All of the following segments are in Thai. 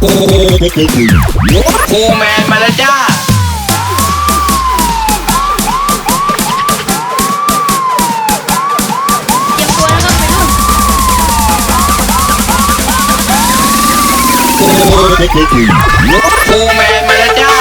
ครูแมนมาแล้วจ้าเตรียมตัวนะครับไปรุ่นครูแมนมาแล้วจ้า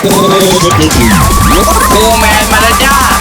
ครูแมนมาแล้วจ้า